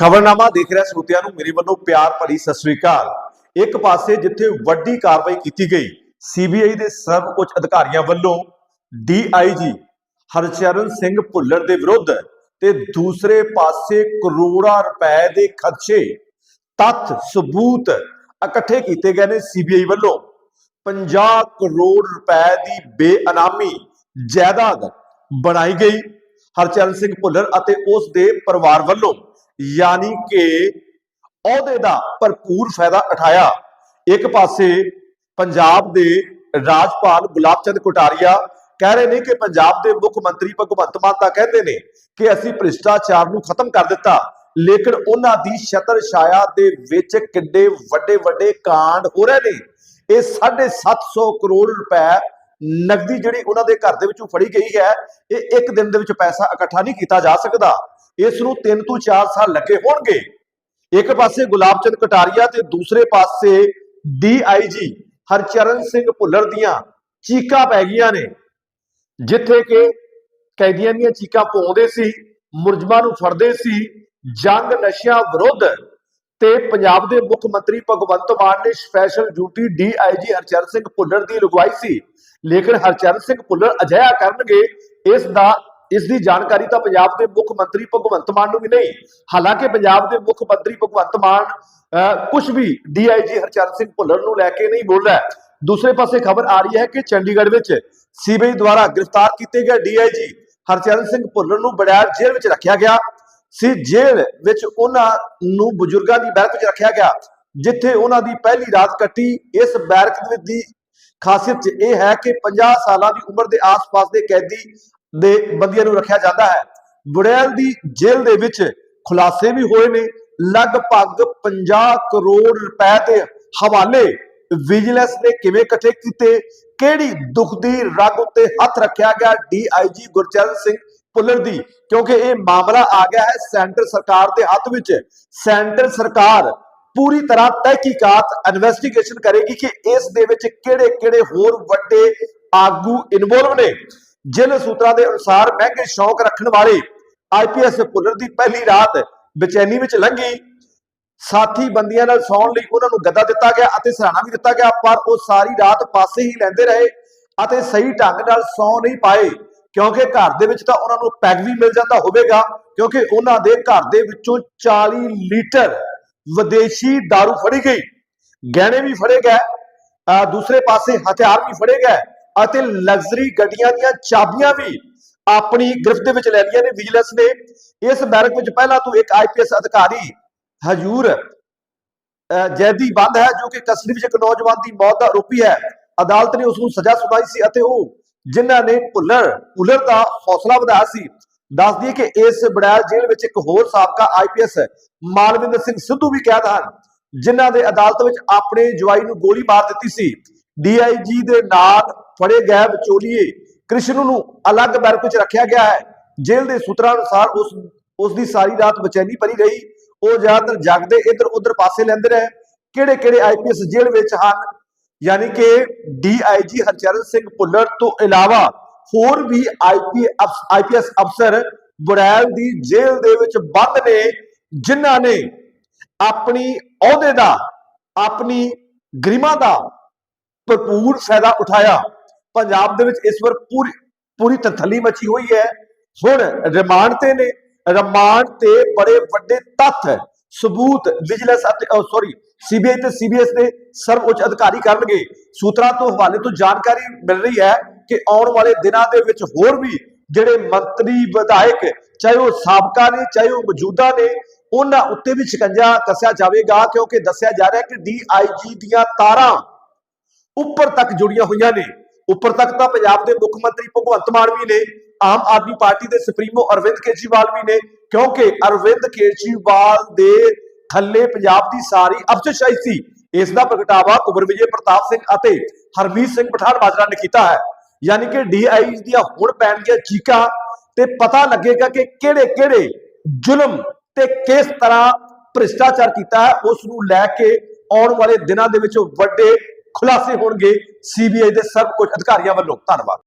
ਖਬਰਨਾਮਾ ਦੇਖ ਰਿਹਾ ਸਰੋਤਿਆਂ ਨੂੰ, ਮੇਰੇ ਵੱਲੋਂ ਪਿਆਰ ਭਰੀ ਸਤਿ ਸ੍ਰੀ ਅਕਾਲ। ਇੱਕ ਪਾਸੇ ਜਿੱਥੇ ਵੱਡੀ ਕਾਰਵਾਈ ਕੀਤੀ ਗਈ ਸੀਬੀਆਈ ਦੇ ਸਰਵ ਅਧਿਕਾਰੀਆਂ ਵੱਲੋਂ ਡੀਆਈਜੀ ਹਰਚਰਨ ਸਿੰਘ ਭੁੱਲਰ ਦੇ ਵਿਰੁੱਧ ਤੇ ਦੂਸਰੇ ਪਾਸੇ ਕਰੋੜਾਂ ਰੁਪਏ ਦੇ ਖਰਚੇ ਤੱਥ, ਸਬੂਤ ਇਕੱਠੇ ਕੀਤੇ ਗਏ ਨੇ ਸੀਬੀਆਈ ਵੱਲੋਂ। 50 ਕਰੋੜ ਰੁਪਏ ਦੀ ਬੇਅਨਾਮੀ ਜਾਇਦਾਦ ਬਣਾਈ ਗਈ ਹਰਚਰਨ ਸਿੰਘ ਭੁੱਲਰ ਅਤੇ ਉਸ ਦੇ ਪਰਿਵਾਰ ਵੱਲੋਂ। ਯਾਨੀ ਕਿ ਅਹੁਦੇ ਦਾ ਭਰਪੂਰ ਫਾਇਦਾ ਉਠਾਇਆ। ਇੱਕ ਪਾਸੇ ਪੰਜਾਬ ਦੇ ਰਾਜਪਾਲ ਗੁਲਾਬ ਚੰਦ ਕੋਟਾਰੀਆ ਕਹਿ ਰਹੇ ਨੇ ਕਿ ਪੰਜਾਬ ਦੇ ਮੁੱਖ ਮੰਤਰੀ ਭਗਵੰਤ ਮਾਨ ਤਾਂ ਕਹਿੰਦੇ ਨੇ ਕਿ ਅਸੀਂ ਭ੍ਰਿਸ਼ਟਾਚਾਰ ਨੂੰ ਖਤਮ ਕਰ ਦਿੱਤਾ, ਲੇਕਿਨ ਉਹਨਾਂ ਦੀ ਛਤਰ ਛਾਇਆ ਦੇ ਵਿੱਚ ਕਿੱਡੇ ਵੱਡੇ ਵੱਡੇ ਕਾਂਡ ਹੋ ਰਹੇ ਨੇ। ਇਹ 750 ਕਰੋੜ ਰੁਪਏ ਨਕਦੀ ਜਿਹੜੀ ਉਹਨਾਂ ਦੇ ਘਰ ਦੇ ਵਿੱਚੋਂ ਫੜੀ ਗਈ ਹੈ, ਇਹ ਇੱਕ ਦਿਨ ਦੇ ਵਿੱਚ ਪੈਸਾ ਇਕੱਠਾ ਨਹੀਂ ਕੀਤਾ ਜਾ ਸਕਦਾ। ਇਸ ਨੂੰ 3 ਤੋਂ 4 ਸਾਲ ਲੱਗੇ ਹੋਣਗੇ। ਇੱਕ ਪਾਸੇ ਗੁਲਾਬ ਚੰਦ ਕਟਾਰੀਆ ਤੇ ਦੂਸਰੇ ਪਾਸੇ ਡੀਆਈਜੀ ਹਰਚਰਨ ਸਿੰਘ ਭੁੱਲਰ ਦੀਆਂ ਚੀਕਾਂ ਪੈ ਗਈਆਂ ਨੇ, ਜਿੱਥੇ ਕਿ ਕੈਦੀਆਂ ਦੀਆਂ ਚੀਕਾਂ ਪਾਉਂਦੇ ਸੀ ਮੁਰਜਮਾਂ ਨੂੰ ਫੜਦੇ ਸੀ, ਜੰਗ ਨਸ਼ਿਆਂ ਵਿਰੁੱਧ ਤੇ ਪੰਜਾਬ ਦੇ ਮੁੱਖ ਮੰਤਰੀ ਭਗਵੰਤ ਮਾਨ ਨੇ special duty DIG Harcharan Singh Bhullar ਦੀ ਲਗਵਾਈ ਸੀ। ਲੇਕਿਨ ਹਰਚਰਨ ਸਿੰਘ ਭੁੱਲਰ ਅਜਿਹਾ ਕਰਨਗੇ, ਇਸ ਦਾ ਇਸ ਦੀ ਜਾਣਕਾਰੀ ਤਾਂ ਪੰਜਾਬ ਦੇ ਮੁੱਖ ਮੰਤਰੀ ਭਗਵੰਤ ਮਾਨ ਨੂੰ ਵੀ ਨਹੀਂ। ਹਾਲਾਂਕਿ ਪੰਜਾਬ ਦੇ ਮੁੱਖ ਮੰਤਰੀ ਭਗਵੰਤ ਮਾਨ ਕੁਝ ਵੀ ਡੀਆਈਜੀ ਹਰਚਰਨ ਸਿੰਘ ਭੁੱਲਰ ਨੂੰ ਲੈ ਕੇ ਨਹੀਂ ਬੋਲ ਰਿਹਾ। ਦੂਸਰੇ ਪਾਸੇ ਖਬਰ ਆ ਰਹੀ ਹੈ ਕਿ ਚੰਡੀਗੜ੍ਹ ਵਿੱਚ ਸੀਬੀਆਈ ਦੁਆਰਾ ਗ੍ਰਿਫਤਾਰ ਕੀਤੇ ਗਏ ਡੀਆਈਜੀ ਹਰਚਰਨ ਸਿੰਘ ਭੁੱਲਰ ਨੂੰ ਬੜਿਆਲ ਜੇਲ੍ਹ ਵਿੱਚ ਰੱਖਿਆ ਗਿਆ। ਸੀ ਜੇਲ੍ਹ ਵਿੱਚ ਉਹਨਾਂ ਨੂੰ ਬਜ਼ੁਰਗਾਂ ਦੀ ਬੈਰਕ ਵਿੱਚ ਰੱਖਿਆ ਗਿਆ, ਜਿੱਥੇ ਉਹਨਾਂ ਦੀ ਪਹਿਲੀ ਰਾਤ ਕੱਟੀ। ਇਸ ਬੈਰਕ ਦੀ ਖਾਸੀਅਤ ਇਹ ਹੈ ਕਿ 50 ਸਾਲਾਂ ਦੀ ਉਮਰ ਦੇ ਆਸ-ਪਾਸ ਦੇ ਕੈਦੀ ਦੇ ਬੰਦੀਆਂ ਨੂੰ ਰੱਖਿਆ ਜਾਂਦਾ ਹੈ। ਬੁੜੈਲ ਦੀ ਜੇਲ੍ਹ ਦੇ ਵਿੱਚ ਖੁਲਾਸੇ ਵੀ ਹੋਏ ਨੇ। ਲਗਭਗ 50 ਕਰੋੜ ਰੁਪਏ ਦੇ ਹਵਾਲੇ ਵਿਜੀਲੈਂਸ ਨੇ ਕਿਵੇਂ ਇਕੱਠੇ ਕੀਤੇ? ਕਿਹੜੀ ਦੁੱਖ ਦੀ ਰਗ ਉੱਤੇ ਹੱਥ ਰੱਖਿਆ ਗਿਆ ਡੀਆਈਜੀ ਗੁਰਚਰਨ ਸਿੰਘ ਭੁੱਲਰ ਦੀ? ਕਿਉਂਕਿ ਇਹ ਮਾਮਲਾ ਆ ਗਿਆ ਹੈ ਸੈਂਟਰ ਸਰਕਾਰ ਦੇ ਹੱਥ ਵਿੱਚ। ਸੈਂਟਰ ਸਰਕਾਰ ਪੂਰੀ ਤਰ੍ਹਾਂ ਤਹਿਕੀਕਾਤ ਇਨਵੈਸਟੀਗੇਸ਼ਨ ਕਰੇਗੀ ਕਿ ਇਸ ਦੇ ਵਿੱਚ ਕਿਹੜੇ-ਕਿਹੜੇ ਹੋਰ ਵੱਡੇ ਆਗੂ ਇਨਵੋਲਵ ਨੇ। ਜਿਨ ਸੂਤਰਾਂ ਦੇ ਅਨੁਸਾਰ ਮਹਿੰਗੇ ਸ਼ੌਕ ਰੱਖਣ ਵਾਲੇ ਆਈਪੀਐਸ ਭੁੱਲਰ ਦੀ ਪਹਿਲੀ ਰਾਤ ਬੇਚੈਨੀ ਵਿੱਚ ਲੰਘੀ। ਸਾਥੀ ਬੰਦੀਆਂ ਨਾਲ ਸੌਣ ਲਈ ਉਹਨਾਂ ਨੂੰ ਗੱਦਾ ਦਿੱਤਾ ਗਿਆ ਅਤੇ ਸਰਾਣਾ ਵੀ ਦਿੱਤਾ ਗਿਆ, ਪਰ ਉਹ ਸਾਰੀ ਰਾਤ ਪਾਸੇ ਹੀ ਲੈਂਦੇ ਰਹੇ ਅਤੇ ਸਹੀ ਢੰਗ ਨਾਲ ਸੌ ਨਹੀਂ ਪਾਏ। ਕਿਉਂਕਿ ਘਰ ਦੇ ਵਿੱਚ ਤਾਂ ਉਹਨਾਂ ਨੂੰ ਪੈਗ ਵੀ ਮਿਲ ਜਾਂਦਾ ਹੋਵੇਗਾ, ਕਿਉਂਕਿ ਉਹਨਾਂ ਦੇ ਘਰ ਦੇ ਵਿੱਚੋਂ 40 ਲੀਟਰ ਵਿਦੇਸ਼ੀ दारू ਫੜੀ ਗਈ। ਗਹਿਣੇ ਵੀ ਫੜੇ ਗਏ, ਅਹ ਦੂਸਰੇ ਪਾਸੇ ਹਥਿਆਰ ਵੀ ਫੜੇ ਗਏ। ਅਤੇ ਲਗਜ਼ਰੀ ਗੱਡੀਆਂ ਦੀਆਂ ਚਾਬੀਆਂ ਵੀ ਆਪਣੀ ਗ੍ਰਿਫਤ ਦੇ ਵਿੱਚ ਲੈ ਲਈਆਂ ਨੇ ਵਿਜੀਲੈਂਸ ਨੇ। ਇਸ ਬੈਰਕ ਵਿੱਚ ਪਹਿਲਾਂ ਤੋਂ ਇੱਕ ਆਈਪੀਐਸ ਅਧਿਕਾਰੀ ਹਜੂਰ ਜੈਦੀ ਬੰਦ ਹੈ ਜੋ ਕਿ ਕਸਟਡੀ ਵਿੱਚ ਇੱਕ ਨੌਜਵਾਨ ਦੀ ਮੌਤ ਦਾ ਆਰੋਪੀ ਹੈ। ਅਦਾਲਤ ਨੇ ਉਸ ਨੂੰ ਸਜ਼ਾ ਸੁਣਾਈ ਸੀ ਅਤੇ ਉਹ ਜਿਨ੍ਹਾਂ ਨੇ ਭੁੱਲਰ ਭੁੱਲਰ ਦਾ ਹੌਸਲਾ ਵਧਾਇਆ ਸੀ। ਦੱਸ ਦਈਏ ਕਿ ਇਸ ਬੜੈਲ ਜੇਲ੍ਹ ਵਿੱਚ ਇੱਕ ਹੋਰ ਸਾਬਕਾ ਆਈਪੀਐਸ ਮਾਲਵਿੰਦਰ ਸਿੰਘ ਸਿੱਧੂ ਵੀ ਕੈਦ ਹਨ, ਜਿਨ੍ਹਾਂ ਦੇ ਅਦਾਲਤ ਵਿੱਚ ਆਪਣੇ ਜਵਾਈ ਨੂੰ ਗੋਲੀ ਮਾਰ ਦਿੱਤੀ ਸੀ। ਡੀਆਈਜੀ ਦੇ ਨਾਲ ਫੜੇ ਗਏ ਵਿਚੋਲੀਏ। ਕ੍ਰਿਸ਼ਨ ਨੂੰ ਅਲੱਗ ਬੈਰਕ ਵਿੱਚ ਰੱਖਿਆ ਗਿਆ ਹੈ। ਜੇਲ੍ਹ ਦੇ ਸੂਤਰਾਂ ਅਨੁਸਾਰ ਉਸ ਉਸ ਦੀ ਸਾਰੀ ਰਾਤ ਬੇਚੈਨੀ ਭਰੀ ਰਹੀ ਉਹ ਜ਼ਿਆਦਾਤਰ ਜਗਦੇ ਇੱਧਰ ਉੱਧਰ ਪਾਸੇ ਲੈਂਦੇ ਰਹੇ। ਕਿਹੜੇ ਕਿਹੜੇ ਆਈਪੀਐਸ ਜੇਲ੍ਹ ਵਿੱਚ ਹਨ? ਯਾਨੀ ਕਿ ਡੀਆਈਜੀ ਹਰਚਰਨ ਸਿੰਘ ਭੁੱਲਰ ਤੋਂ ਇਲਾਵਾ ਹੋਰ ਵੀ ਆਈਪੀਐਸ ਅਫਸਰ ਬੁੜੈਲ ਦੀ ਜੇਲ੍ਹ ਦੇ ਵਿੱਚ ਬੰਦ ਨੇ, ਜਿਨ੍ਹਾਂ ਨੇ ਆਪਣੀ ਅਹੁਦੇ ਦਾ, ਆਪਣੀ ਗਰਿਮਾ ਦਾ ਭਰਪੂਰ ਫਾਇਦਾ ਉਠਾਇਆ। ਪੰਜਾਬ ਦੇ ਵਿੱਚ ਇਸ ਵਾਰ ਪੂਰੀ ਪੂਰੀ ਤਥਲੀ ਮਚੀ ਹੋਈ ਹੈ। ਹੁਣ ਰਿਮਾਂਡ ਤੇ ਨੇ। ਰਿਮਾਂਡ ਤੇ ਬੜੇ ਵੱਡੇ ਤੱਥ, ਸਬੂਤ, ਵਿਜੀਲੈਂਸ ਅਤੇ ਸੌਰੀ ਸੀਬੀਆਈ ਤੇ ਸੀਬੀਐਸ ਦੇ ਸਰਵ ਅਧਿਕਾਰੀ ਕਰਨਗੇ। ਸੂਤਰਾਂ ਤੋਂ ਹਵਾਲੇ ਤੋਂ ਜਾਣਕਾਰੀ ਮਿਲ ਰਹੀ ਹੈ ਕਿ ਆਉਣ ਵਾਲੇ ਦਿਨਾਂ ਦੇ ਵਿੱਚ ਹੋਰ ਵੀ ਜਿਹੜੇ ਮੰਤਰੀ, ਵਿਧਾਇਕ, ਚਾਹੇ ਉਹ ਸਾਬਕਾ ਨੇ, ਚਾਹੇ ਉਹ ਮੌਜੂਦਾ ਨੇ, ਉਹਨਾਂ ਉੱਤੇ ਵੀ ਸ਼ਿਕੰਜਾ ਕੱਸਿਆ ਜਾਵੇਗਾ, ਕਿਉਂਕਿ ਦੱਸਿਆ ਜਾ ਰਿਹਾ ਹੈ ਕਿ ਡੀਆਈਜੀ ਦੀਆਂ ਤਾਰਾਂ ਉੱਪਰ ਤੱਕ ਜੁੜੀਆਂ ਹੋਈਆਂ ਨੇ। ਉੱਪਰ ਤੱਕ ਤਾਂ ਪੰਜਾਬ ਦੇ ਮੁੱਖ ਮੰਤਰੀ ਭਗਵੰਤ ਮਾਨ ਵੀ ਨੇ, ਆਮ ਆਦਮੀ ਪਾਰਟੀ ਦੇ ਸੁਪਰੀਮੋ ਅਰਵਿੰਦ ਕੇਜਰੀਵਾਲ ਵੀ ਨੇ, ਕਿਉਂਕਿ ਅਰਵਿੰਦ ਕੇਜਰੀਵਾਲ ਦੇ ਥੱਲੇ ਪੰਜਾਬ ਦੀ ਸਾਰੀ ਅਫਸਰਸ਼ਾਹੀ ਸੀ। ਇਸ ਦਾ ਪ੍ਰਗਟਾਵਾ ਕੁਬਰ ਵਿਜੇ ਪ੍ਰਤਾਪ ਸਿੰਘ ਅਤੇ ਹਰਮੀਤ ਸਿੰਘ ਪਠਾਨ ਮਾਜਰਾ ਨੇ ਕੀਤਾ ਹੈ। ਯਾਨੀ ਕਿ ਡੀਆਈ ਦੀਆਂ ਹੁਣ ਪੈਣਗੀਆਂ ਚੀਕਾਂ ਤੇ ਪਤਾ ਲੱਗੇਗਾ ਕਿ ਕਿਹੜੇ ਕਿਹੜੇ ਜ਼ੁਲਮ ਤੇ ਕਿਸ ਤਰ੍ਹਾਂ ਭ੍ਰਿਸ਼ਟਾਚਾਰ ਕੀਤਾ ਹੈ। ਉਸ ਨੂੰ ਲੈ ਕੇ ਆਉਣ ਵਾਲੇ ਦਿਨਾਂ ਦੇ ਵਿੱਚ ਵੱਡੇ ਖੁਲਾਸੇ ਹੋਣਗੇ। ਸੀਬੀਆਈ ਦੇ ਸਭ ਕੁਝ ਅਧਿਕਾਰੀਆਂ ਵੱਲੋਂ। ਧੰਨਵਾਦ।